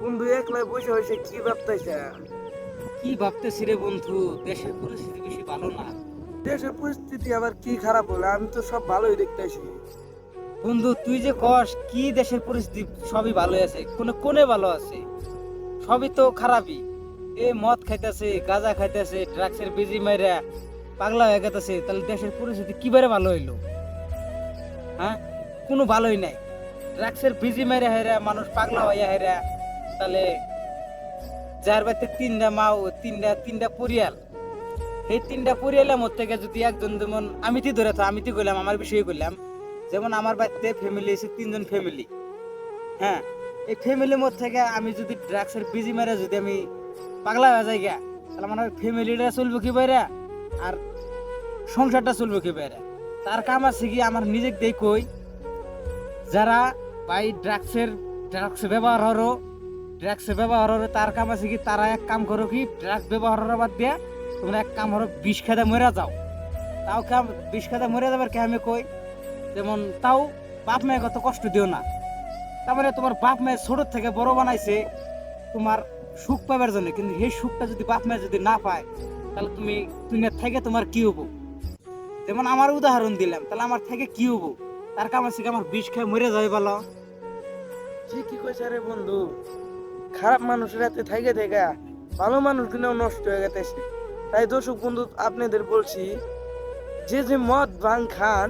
বন্ধু একলাই বসে বসে কি ভাবতেছে? কি ভাবতেছি রে বন্ধু? দেশের পরিস্থিতি বেশি ভালো না। দেশের পরিস্থিতি আবার কি খারাপ হলো? আমি তো সব ভালোই দেখতেছি। বন্ধু তুই যে কস কি দেশের পরিস্থিতি সবই ভালো আছে কোনে কোনে ভালো আছে? সবই তো খারাপই। এ মদ খাইতেছে গাঁজা খাইতেছে ড্রাগসের বিজি মাইরা পাগলা হয়ে গেতেছে তাহলে দেশের পরিস্থিতি কিবারে ভালো হইল? হ্যাঁ? কোনো ভালোই নাই। ড্রাগসের বিজি মাইরা হেরা মানুষ পাগলা হইয়া হেরা তাহলে যার বাড়িতে তিনটা মা তিনটা তিনটা পরিয়াল এই তিনটা পরিয়ালের মধ্যে থেকে যদি একজন যেমন আমি তুই ধরে আমি তুই করলাম, আমার বিষয়ে করলাম, যেমন আমার বাড়িতে ফ্যামিলি এসে তিনজন ফ্যামিলি হ্যাঁ? এই ফ্যামিলির মধ্যে থেকে আমি যদি ড্রাগসের বিজি মেরে যদি আমি পাগলা হয়ে যাই গা, তাহলে আমার ফ্যামিলিটা চলবে কি বাইরে? আর সংসারটা চলবে কি বাইরে? তার কাম আছে কি আমার নিজেকে দেই কই যারা ভাই ড্রাগসের ড্রাগস ব্যবহার হরো ড্রাগস ব্যবহার হরো তার কাম আছে কি, তারা এক কাম করো কি ড্রাগস ব্যবহার হওয়ার বাদ দিয়া তোমরা এক কাম হরো বিষ খেতে মরে যাও। তাও কাম বিষ খেতে মরে যাবার কে আমি কই? যেমন তাও বাপ মায়ের কত কষ্ট দিও না। তারপরে তোমার বাপ মায়ের ছোট থেকে বড় বানাইছে, তোমার সুখ পাবার জন্য। কিন্তু সেই সুখটা যদি বাপ মায়ের যদি না পায়, তাহলে তুমি দুনিয়ার থেকে তোমার কি হব? যেমন আমার উদাহরণ দিলাম, তাহলে আমার থেকে কি হব? তার কাম আছে কি, আমার বিষ খেয়ে মরে যাবে বলো। ঠিকই কইছে রে বন্ধু। খারাপ মানুষের হাতে থাইকে থেকে ভালো মানুষগুলো নষ্ট হয়ে গেছে তাই দর্শক বন্ধু, আপনাদের বলছি, যে যে মদ, ভাং খান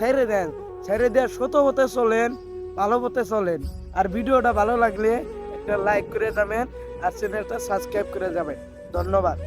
ছেড়ে দেন। ছেড়ে দেওয়ার শত পথে চলেন, ভালো পথে চলেন। আর ভিডিওটা ভালো লাগলে একটা লাইক করে যাবেন আর চ্যানেলটা সাবস্ক্রাইব করে যাবেন। ধন্যবাদ।